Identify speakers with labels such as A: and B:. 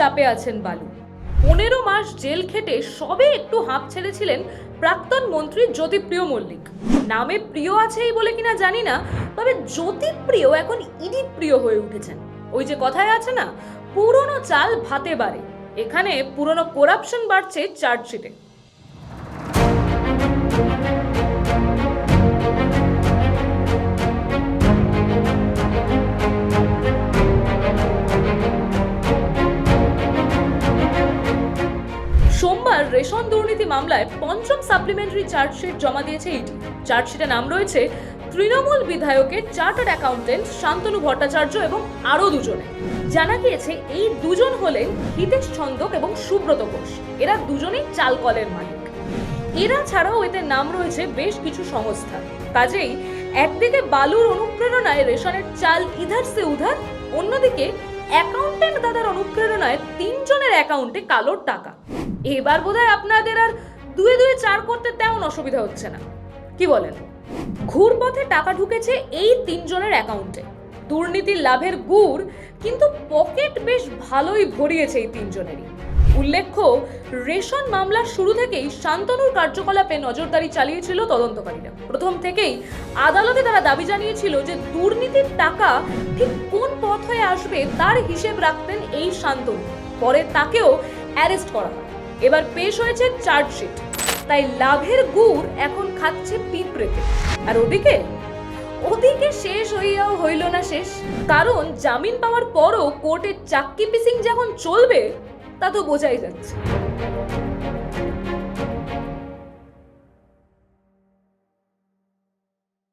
A: চাপে আছেন বালু। পনেরো মাস জেল খেটে সবে একটু হাঁপ ছেড়েছিলেন প্রাক্তন মন্ত্রী জ্যোতিপ্রিয় মল্লিক। নামে প্রিয় আছেই বলে কিনা জানি না, তবে জ্যোতিপ্রিয় এখন ইডি প্রিয় হয়ে উঠেছেন। ওই যে কথায় আছে না, পুরনো চাল ভাতে বাড়ে। এখানে পুরনো করাপশন বাড়ছে চার্জশিটে। রেশন দুর্নীতি মামলায় পঞ্চম সাপ্লিমেন্টারি চার্জশিট জমা দিয়েছে ইডি। চার্জশিটে নাম রয়েছে তৃণমূল বিধায়কের চার্টার্ড অ্যাকাউন্টেন্ট শান্তনু ভট্টাচার্য এবং আরও দুজনে। জানা গিয়েছে এই দুজন হলেন হিতেশ ছন্দক এবং সুব্রত ঘোষ। এরা দুজনেই চাল কলের মালিক। এরা ছাড়াও এতে নাম রয়েছে বেশ কিছু সংস্থা। কাজেই একদিকে বালুর অনুপ্রেরণায় রেশনের চাল ইধার সে উধার, অন্যদিকে অ্যাকাউন্টেন্ট দাদার অনুপ্রেরণায় তিনজনের অ্যাকাউন্টে কালোর টাকা। এবার বোধহয় আপনাদের আর দুয়ে দুয়ে চার করতে তেমন অসুবিধা হচ্ছে না। কি বলেন? ঘুরপথে টাকা ঢুকেছে এই তিনজনের অ্যাকাউন্টে। দুর্নীতির লাভের গুড়, কিন্তু পকেট বেশ ভালোই ভরিয়েছে এই তিনজনেরই। উল্লেখ্য, রেশন মামলার শুরু থেকেই শান্তনুর কার্যকলাপে নজরদারি চালিয়েছিল তদন্তকারীরা। প্রথম থেকেই আদালতে তারা দাবি জানিয়েছিল যে দুর্নীতির টাকা ঠিক কোন পথ হয়ে আসবে তার হিসেব রাখতেন এই শান্তনু। পরে তাকেও অ্যারেস্ট করা হয়। এবার পেশ হয়েছে চার্জশিট। তাই লাভের গুড় এখন খাচ্ছে পিঁপড়েতে আর ওদিকে? ওদিকে শেষ হইয়াও হইল না শেষ। কারণ জামিন পাওয়ার পরও কোর্টের চাক্কি পিসিং যখন চলবে, তা তো বোঝাই যাচ্ছে।